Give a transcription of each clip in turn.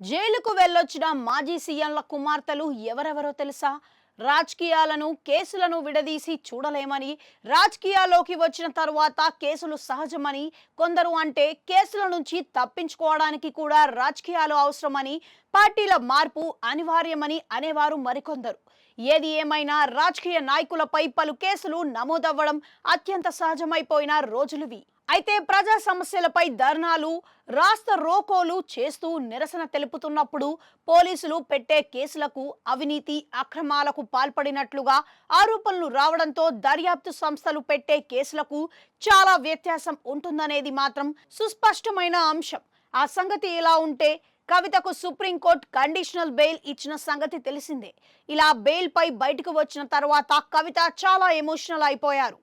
జైలుకు వెళ్ళొచ్చిన మాజీ సీఎంల కుమార్తెలు ఎవరెవరో తెలుసా? రాజకీయాలను కేసులను విడదీసి చూడలేమని రాజకీయాల్లోకి వచ్చిన తరువాత కేసులు సహజమని కొందరు అంటే కేసుల నుంచి తప్పించుకోవడానికి కూడా రాజకీయాలు అవసరమని పార్టీల మార్పు అనివార్యమని అనేవారు మరికొందరు. ఏది ఏమైనా రాజకీయ నాయకులపై పలు కేసులు నమోదవ్వడం అత్యంత సహజమైపోయిన రోజులువి. అయితే ప్రజా సమస్యలపై ధర్నాలు రాస్త రోకోలు చేస్తూ నిరసన తెలుపుతున్నప్పుడు పోలీసులు పెట్టే కేసులకు అవినీతి అక్రమాలకు పాల్పడినట్లుగా ఆరోపణలు రావడంతో దర్యాప్తు సంస్థలు పెట్టే కేసులకు చాలా వ్యత్యాసం ఉంటుందనేది మాత్రం సుస్పష్టమైన అంశం. ఆ సంగతి ఇలా ఉంటే కవితకు సుప్రీంకోర్టు కండిషనల్ బెయిల్ ఇచ్చిన సంగతి తెలిసిందే. ఇలా బెయిల్ పై బయటకు వచ్చిన తర్వాత కవిత చాలా ఎమోషనల్ అయిపోయారు.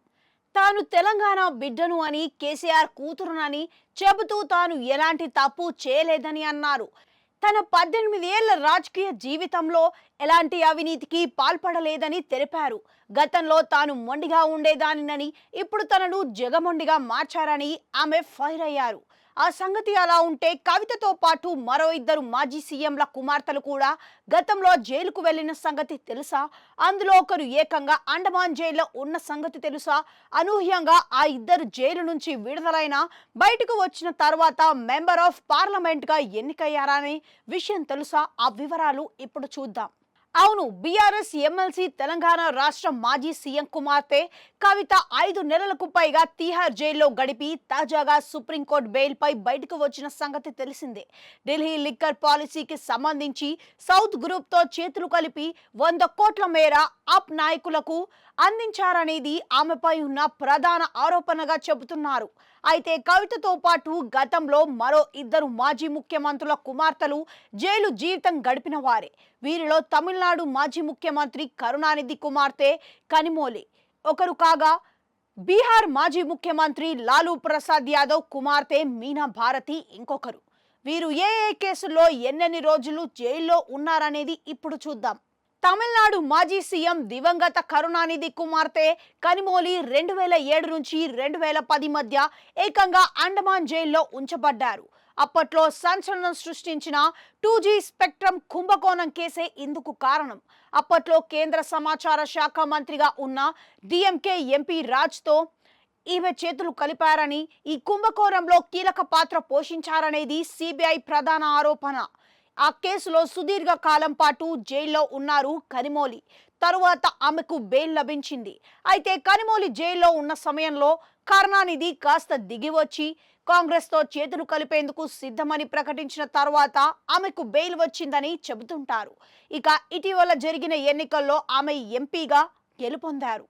తాను తెలంగాణ బిడ్డను అని కేసీఆర్ కూతురునని చెబుతూ తాను ఎలాంటి తప్పు చేయలేదని అన్నారు. తన పద్దెనిమిది ఏళ్ళ రాజకీయ జీవితంలో ఎలాంటి అవినీతికి పాల్పడలేదని తెలిపారు. గతంలో తాను మొండిగా ఉండేదానినని ఇప్పుడు తనను జగమొండిగా మార్చారని ఆమె ఫైర్ అయ్యారు. ఆ సంగతి అలా ఉంటే కవితతో పాటు మరో ఇద్దరు మాజీ సీఎంల కుమార్తెలు కూడా గతంలో జైలుకు వెళ్ళిన సంగతి తెలుసా? అందులో ఒకరు ఏకంగా అండమాన్ జైల్లో ఉన్న సంగతి తెలుసా? అనూహ్యంగా ఆ ఇద్దరు జైలు నుంచి విడుదలైన బయటకు వచ్చిన తర్వాత మెంబర్ ఆఫ్ పార్లమెంట్గా ఎన్నికయ్యారనే విషయం తెలుసా? ఆ వివరాలు ఇప్పుడు చూద్దాం. అవును బీఆర్ఎస్ ఎమ్మెల్సీ తెలంగాణ రాష్ట్ర మాజీ సీఎం కుమార్తె కవిత ఐదు నెలలకు పైగా తీహార్ జైల్లో గడిపి తాజాగా సుప్రీంకోర్టు బెయిల్ పై బయటకు వచ్చిన సంగతి తెలిసిందే. ఢిల్లీ లిక్కర్ పాలసీకి సంబంధించి సౌత్ గ్రూప్తో చేతులు కలిపి వంద కోట్ల మేర అప్ నాయకులకు అందించారనేది ఆమెపై ఉన్న ప్రధాన ఆరోపణగా చెబుతున్నారు. అయితే కవితతో పాటు గతంలో మరో ఇద్దరు మాజీ ముఖ్యమంత్రుల కుమార్తెలు జైలు జీవితం గడిపిన వారే. వీరిలో తమిళనాడు మాజీ ముఖ్యమంత్రి కరుణానిధి కుమార్తె కనిమోలి. ఒకరు కాగా బీహార్ మాజీ ముఖ్యమంత్రి లాలూ ప్రసాద్ యాదవ్ కుమార్తె మీనా భారతి ఇంకొకరు. వీరు ఏ ఏ కేసుల్లో ఎన్నెన్ని రోజులు జైల్లో ఉన్నారనేది ఇప్పుడు చూద్దాం. తమిళనాడు మాజీ సీఎం దివంగత కరుణానిధి కుమార్తె కనిమోలి రెండు వేల ఏడు నుంచి రెండు వేల పది మధ్య ఏకంగా అండమాన్ జైల్లో ఉంచబడ్డారు. అప్పట్లో సంచలనం సృష్టించిన టూ జీ స్పెక్ట్రమ్ కుంభకోణం కేసే ఇందుకు కారణం. అప్పట్లో కేంద్ర సమాచార శాఖ మంత్రిగా ఉన్న డిఎంకే ఎంపీ రాజ్తో ఈమె చేతులు కలిపారని ఈ కుంభకోణంలో కీలక పాత్ర పోషించారనేది సిబిఐ ప్రధాన ఆరోపణ. ఆ కేసులో సుదీర్ఘ కాలం పాటు జైల్లో ఉన్నారు కనిమోలి. తరువాత ఆమెకు బెయిల్ లభించింది. అయితే కనిమోలి జైల్లో ఉన్న సమయంలో కరుణానిధి కాస్త దిగివచ్చి కాంగ్రెస్తో చేతులు కలిపేందుకు సిద్ధమని ప్రకటించిన తర్వాత ఆమెకు బెయిల్ వచ్చిందని చెబుతుంటారు. ఇక ఇటీవల జరిగిన ఎన్నికల్లో ఆమె ఎంపీగా గెలుపొందారు.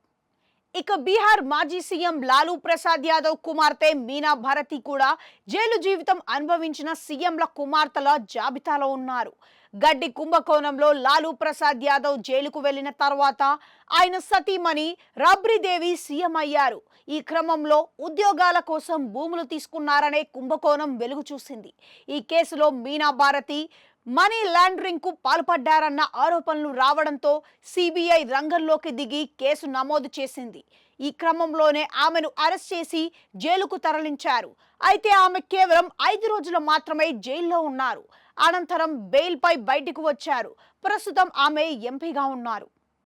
ఇక బీహార్ మాజీ సీఎం లాలూ ప్రసాద్ యాదవ్ కుమార్తె మీనా భారతి కూడా జైలు జీవితం అనుభవించిన సీఎంల కుమార్తెల జాబితాలో ఉన్నారు. గడ్డి కుంభకోణంలో లాలూ ప్రసాద్ యాదవ్ జైలుకు వెళ్ళిన తర్వాత ఆయన సతీమణి రాబ్రీదేవి సీఎం అయ్యారు. ఈ క్రమంలో ఉద్యోగాల కోసం భూములు తీసుకున్నారనే కుంభకోణం వెలుగు చూసింది. ఈ కేసులో మీనా భారతి మనీ లాండరింగ్కు పాల్పడ్డారన్న ఆరోపణలు రావడంతో సిబిఐ రంగంలోకి దిగి కేసు నమోదు చేసింది. ఈ క్రమంలోనే ఆమెను అరెస్ట్ చేసి జైలుకు తరలించారు. అయితే ఆమె కేవలం ఐదు రోజులు మాత్రమే జైల్లో ఉన్నారు. అనంతరం బెయిల్పై బయటకు వచ్చారు. ప్రస్తుతం ఆమె ఎంపీగా ఉన్నారు.